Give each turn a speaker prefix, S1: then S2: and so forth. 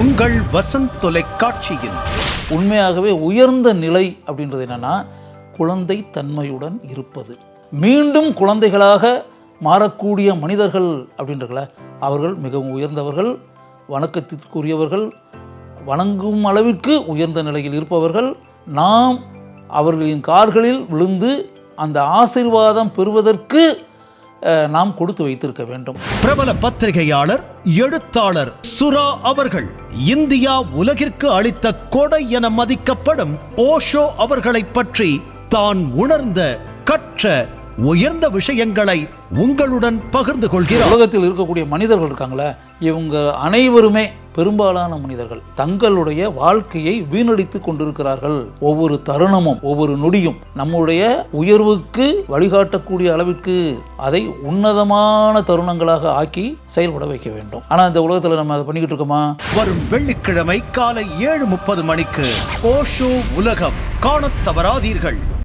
S1: உங்கள் வசந்த் தொலைக்காட்சியில்.
S2: உண்மையாகவே உயர்ந்த நிலை அப்படின்றது என்னன்னா குழந்தை தன்மையுடன் இருப்பது. மீண்டும் குழந்தைகளாக மாறக்கூடிய மனிதர்கள் அப்படின்றங்கள அவர்கள் மிகவும் உயர்ந்தவர்கள் வணக்கத்திற்குரியவர்கள் வணங்கும் அளவிற்கு உயர்ந்த நிலையில் இருப்பவர்கள். நாம் அவர்களின் கால்களில் விழுந்து அந்த ஆசீர்வாதம் பெறுவதற்கு நாம் கொடுத்து வைத்திருக்க வேண்டும்.
S1: பிரபல பத்திரிகையாளர் எழுத்தாளர் சுரா அவர்கள். இந்தியா உலகிற்கு அளித்த கொடை என மதிக்கப்படும் ஓஷோ அவர்களை பற்றி தான் உணர்ந்த கற்ற உயர்ந்த விஷயங்களை உங்களுடன் பகிர்ந்து கொள்கிறார்
S2: உலகத்தில் இருக்கக்கூடிய மனிதர்கள் இருக்காங்களே இவங்க அனைவருமே பெரும்பாலான மனிதர்கள் தங்களுடைய வாழ்க்கையை வீணடித்து கொண்டிருக்கிறார்கள். ஒவ்வொரு தருணமும் ஒவ்வொரு நொடியும் நம்முடைய உயர்வுக்கு வழிகாட்டக்கூடிய அளவிற்கு அதை உன்னதமான தருணங்களாக ஆக்கி செயல்பட வைக்க வேண்டும். ஆனால் இந்த உலகத்தில் நம்ம அதை பண்ணிக்கிட்டு இருக்கோமா?
S1: வரும் வெள்ளிக்கிழமை காலை ஏழு முப்பது மணிக்கு ஓஷோ உலகம். காண தவறாதீர்கள்.